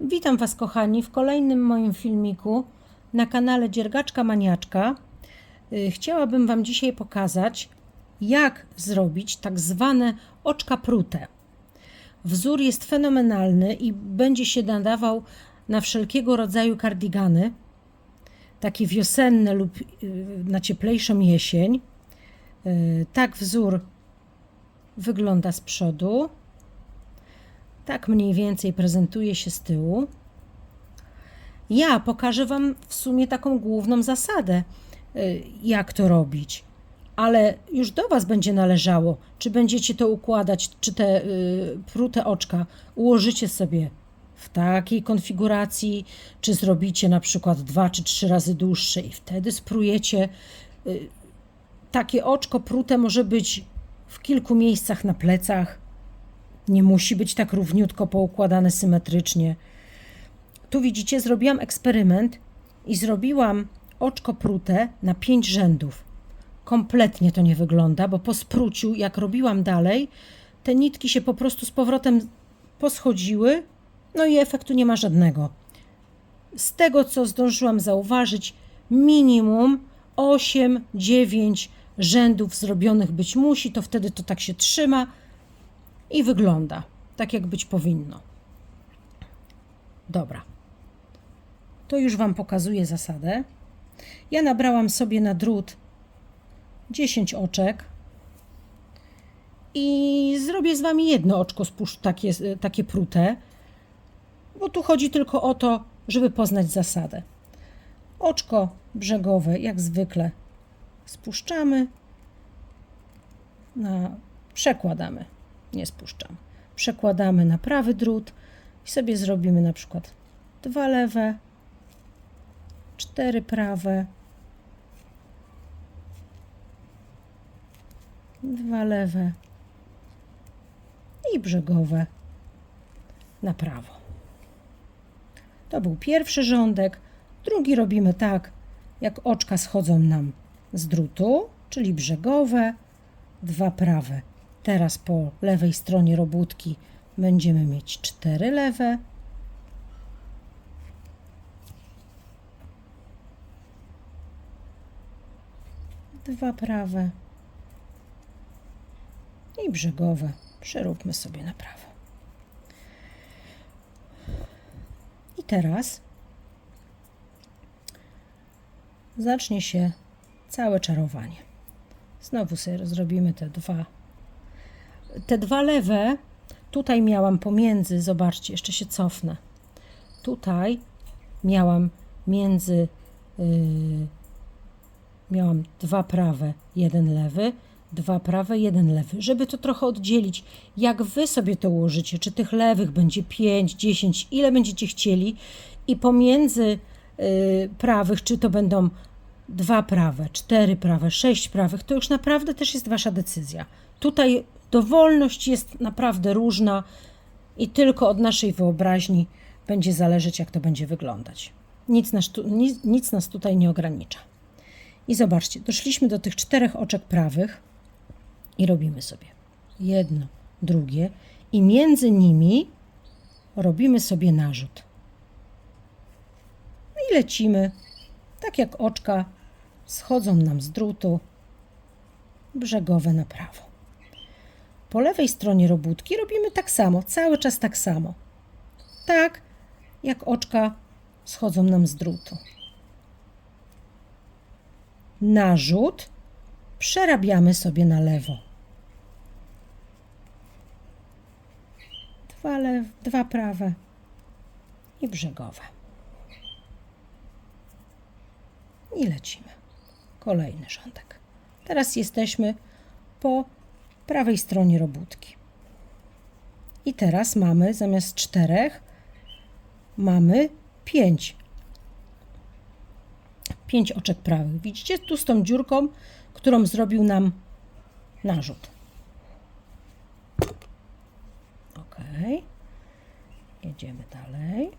Witam Was, kochani, w kolejnym moim filmiku na kanale Dziergaczka Maniaczka. Y, Chciałabym Wam dzisiaj pokazać, jak zrobić tak zwane oczka prute. Wzór jest fenomenalny i będzie się nadawał na wszelkiego rodzaju kardigany, takie wiosenne lub y, na cieplejszą jesień. Y, Tak wzór wygląda z przodu. Tak mniej więcej prezentuje się z tyłu. Ja pokażę Wam w sumie taką główną zasadę, y, jak to robić. Ale już do Was będzie należało, czy będziecie to układać, czy te y, prute oczka ułożycie sobie w takiej konfiguracji, czy zrobicie na przykład dwa czy trzy razy dłuższe i wtedy sprujecie. Y, takie oczko prute może być w kilku miejscach na plecach, nie musi być tak równiutko poukładane symetrycznie. Tu widzicie, zrobiłam eksperyment i zrobiłam oczko prute na pięć rzędów. Kompletnie to nie wygląda, bo po spruciu, jak robiłam dalej, te nitki się po prostu z powrotem poschodziły, no i efektu nie ma żadnego. Z tego, co zdążyłam zauważyć, minimum 8-9 rzędów zrobionych być musi, to wtedy to tak się trzyma i wygląda tak, jak być powinno. Dobra. To już Wam pokazuję zasadę. Ja nabrałam sobie na drut 10 oczek i zrobię z Wami jedno oczko spusz, takie, takie prute, bo tu chodzi tylko o to, żeby poznać zasadę. Oczko brzegowe, jak zwykle, spuszczamy, na, przekładamy nie spuszczam. Przekładamy na prawy drut i sobie zrobimy na przykład dwa lewe, cztery prawe, dwa lewe i brzegowe na prawo. To był pierwszy rządek. Drugi robimy tak, jak oczka schodzą nam z drutu, czyli brzegowe, dwa prawe Teraz po lewej stronie robótki będziemy mieć cztery lewe. Dwa prawe i brzegowe przeróbmy sobie na prawo. I teraz zacznie się całe czarowanie. Znowu sobie zrobimy te dwa te dwa lewe tutaj miałam pomiędzy, zobaczcie, jeszcze się cofnę. Tutaj miałam między, yy, miałam dwa prawe, jeden lewy, dwa prawe, jeden lewy, żeby to trochę oddzielić. Jak wy sobie to ułożycie, czy tych lewych będzie 5, 10, ile będziecie chcieli i pomiędzy yy, prawych, czy to będą dwa prawe, cztery prawe, sześć prawych, to już naprawdę też jest wasza decyzja. Tutaj Dowolność jest naprawdę różna i tylko od naszej wyobraźni będzie zależeć, jak to będzie wyglądać. Nic nas, nic, nic nas tutaj nie ogranicza. I zobaczcie, doszliśmy do tych czterech oczek prawych i robimy sobie jedno, drugie, i między nimi robimy sobie narzut. No I lecimy, tak jak oczka schodzą nam z drutu, brzegowe na prawo. Po lewej stronie robótki robimy tak samo, cały czas tak samo. Tak, jak oczka schodzą nam z drutu. Narzut przerabiamy sobie na lewo. Dwa, lew, dwa prawe i brzegowe. I lecimy. Kolejny rządek. Teraz jesteśmy po prawej stronie robótki. I teraz mamy zamiast czterech, mamy pięć. Pięć oczek prawych. Widzicie tu z tą dziurką, którą zrobił nam narzut. Ok. Jedziemy dalej.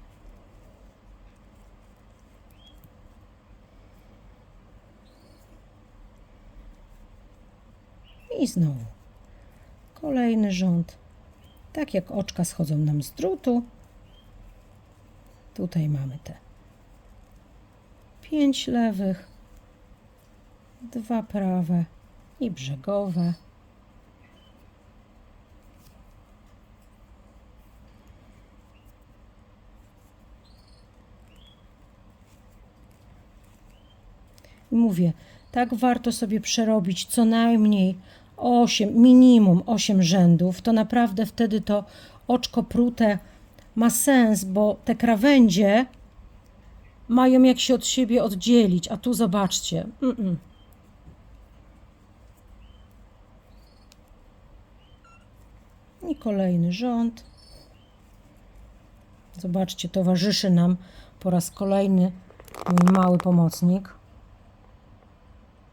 I znowu Kolejny rząd. Tak jak oczka schodzą nam z drutu, Tutaj mamy te pięć lewych, dwa prawe i brzegowe. Mówię, tak warto sobie przerobić co najmniej 8, minimum 8 rzędów. To naprawdę wtedy to oczko prute ma sens, bo te krawędzie mają jak się od siebie oddzielić. A tu zobaczcie. Mm-mm. I kolejny rząd. Zobaczcie, towarzyszy nam po raz kolejny mój mały pomocnik.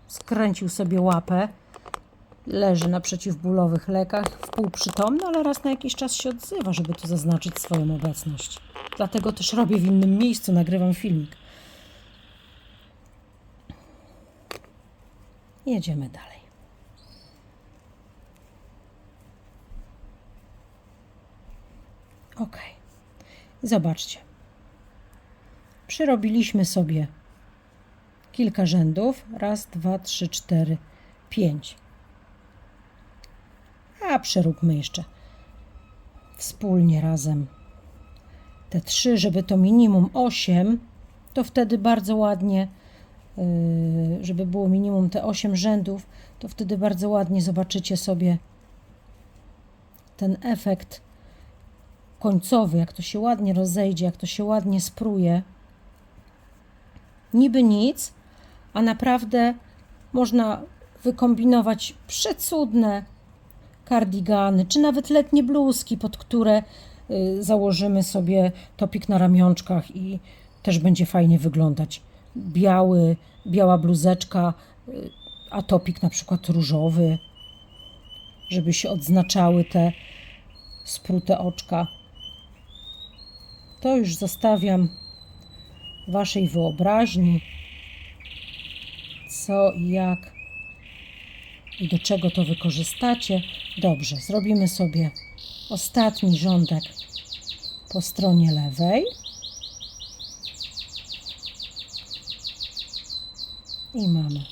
Skręcił sobie łapę. Leży na przeciwbólowych lekach, wpółprzytomny, ale raz na jakiś czas się odzywa, żeby tu zaznaczyć swoją obecność. Dlatego też robię w innym miejscu, nagrywam filmik. Jedziemy dalej. Ok. Zobaczcie. Przyrobiliśmy sobie kilka rzędów. Raz, dwa, trzy, cztery, pięć. A przeróbmy jeszcze wspólnie razem te trzy, żeby to minimum osiem, to wtedy bardzo ładnie, yy, żeby było minimum te osiem rzędów, to wtedy bardzo ładnie zobaczycie sobie ten efekt końcowy, jak to się ładnie rozejdzie, jak to się ładnie spruje. Niby nic, a naprawdę można wykombinować przecudne kardigany, czy nawet letnie bluzki, pod które y, założymy sobie topik na ramionczkach i też będzie fajnie wyglądać. Biały, biała bluzeczka, y, a topik na przykład różowy, żeby się odznaczały te sprute oczka. To już zostawiam Waszej wyobraźni, co i jak i do czego to wykorzystacie. Dobrze, zrobimy sobie ostatni rządek po stronie lewej. I mamy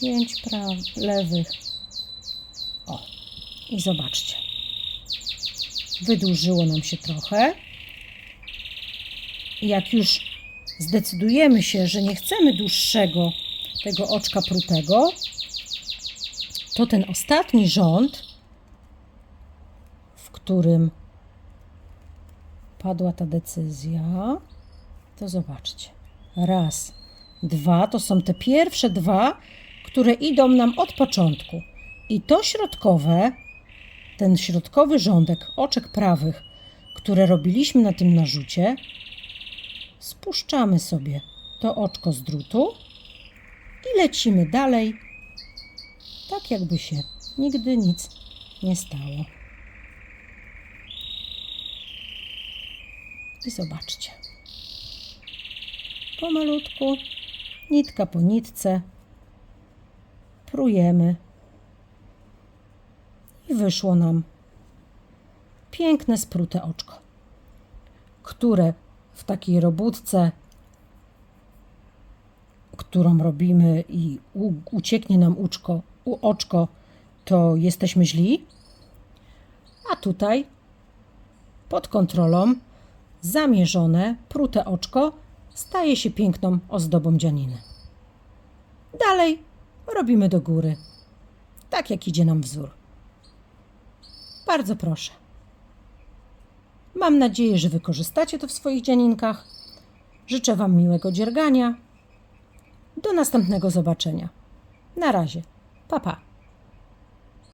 pięć praw, lewych. O, i zobaczcie. Wydłużyło nam się trochę. Jak już zdecydujemy się, że nie chcemy dłuższego tego oczka prutego, to ten ostatni rząd, w którym padła ta decyzja, to zobaczcie. Raz, dwa, to są te pierwsze dwa, które idą nam od początku. I to środkowe, ten środkowy rządek oczek prawych, które robiliśmy na tym narzucie, spuszczamy sobie to oczko z drutu i lecimy dalej, tak jakby się nigdy nic nie stało. I zobaczcie. Pomalutku, nitka po nitce, prujemy i wyszło nam piękne sprute oczko, które w takiej robótce którą robimy i ucieknie nam uczko, u oczko, to jesteśmy źli. A tutaj pod kontrolą zamierzone, prute oczko staje się piękną ozdobą dzianiny. Dalej robimy do góry, tak jak idzie nam wzór. Bardzo proszę. Mam nadzieję, że wykorzystacie to w swoich dzianinkach. Życzę Wam miłego dziergania do następnego zobaczenia. Na razie. Pa, pa.